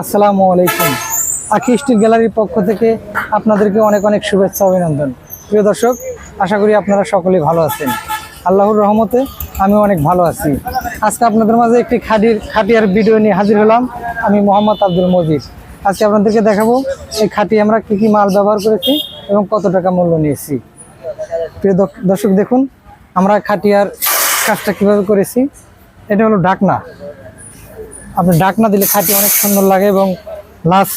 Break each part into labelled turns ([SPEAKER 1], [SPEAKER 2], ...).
[SPEAKER 1] আসসালামু আলাইকুম। আখি স্টিল গ্যালারির পক্ষ থেকে আপনাদেরকে অনেক অনেক শুভেচ্ছা অভিনন্দন। প্রিয় দর্শক, আশা করি আপনারা সকলেই ভালো আছেন। আল্লাহর রহমতে আমি অনেক ভালো আছি। আজকে আপনাদের মাঝে একটি খাটির খাটিয়ার ভিডিও নিয়ে হাজির হলাম আমি মোহাম্মদ আব্দুল মজিদ। আজকে আপনাদেরকে দেখাবো এই খাটি আমরা কি কি মাল ব্যবহার করেছি এবং কত টাকা মূল্য নিয়েছি। প্রিয় দর্শক দেখুন, আমরা খাটিয়ার কাজটা কীভাবে করেছি। এটা হলো ডাকনা আপনি ডাক না দিলে খাটি অনেক সুন্দর লাগে এবং লাশ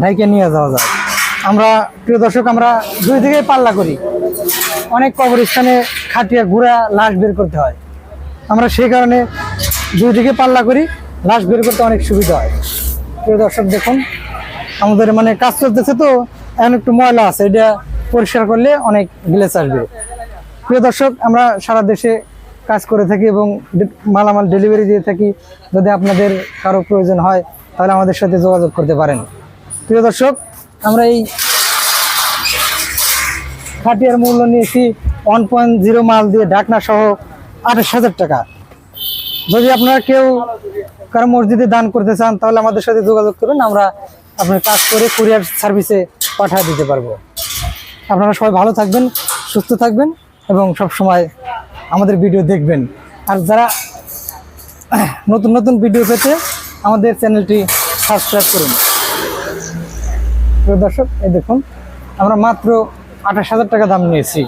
[SPEAKER 1] ঢাইকে নিয়ে যাওয়া যায়। আমরা, প্রিয় দর্শক, আমরা দুই দিকেই পাল্লা করি। অনেক কবরস্থানে খাটিয়া ঘুরা লাশ বের করতে হয়। আমরা সেই কারণে দুই দিকে পাল্লা করি, লাশ বের করতে অনেক সুবিধা হয়। প্রিয় দর্শক, দেখুন, আমাদের মানে কাজ চলতেছে তো, এখন একটু ময়লা আছে, এটা পরিষ্কার করলে অনেক গ্লেস আসবে। প্রিয় দর্শক, আমরা সারা দেশে কাজ করে থাকি এবং মালামাল ডেলিভারি দিয়ে থাকি। যদি আপনাদের কারও প্রয়োজন হয়, তাহলে আমাদের সাথে যোগাযোগ করতে পারেন। প্রিয় দর্শক, আমরা এই খাটিয়ার মূল্য নিয়েছি ওয়ান পয়েন্ট জিরো মাল দিয়ে ঢাকনা সহ আঠাশ হাজার টাকা। যদি আপনারা কেউ কারও মসজিদে দান করতে চান, তাহলে আমাদের সাথে যোগাযোগ করুন। আমরা আপনার কাজ করে কুরিয়ার সার্ভিসে পাঠিয়ে দিতে পারব। আপনারা সবাই ভালো থাকবেন, সুস্থ থাকবেন এবং সব সময় আমাদের ভিডিও দেখবেন। আর যারা নতুন নতুন ভিডিও পেতে আমাদের চ্যানেলটি সাবস্ক্রাইব করুন। দর্শক, এই দেখুন, আমরা মাত্র আঠাশ হাজার টাকা দাম নিয়েছি।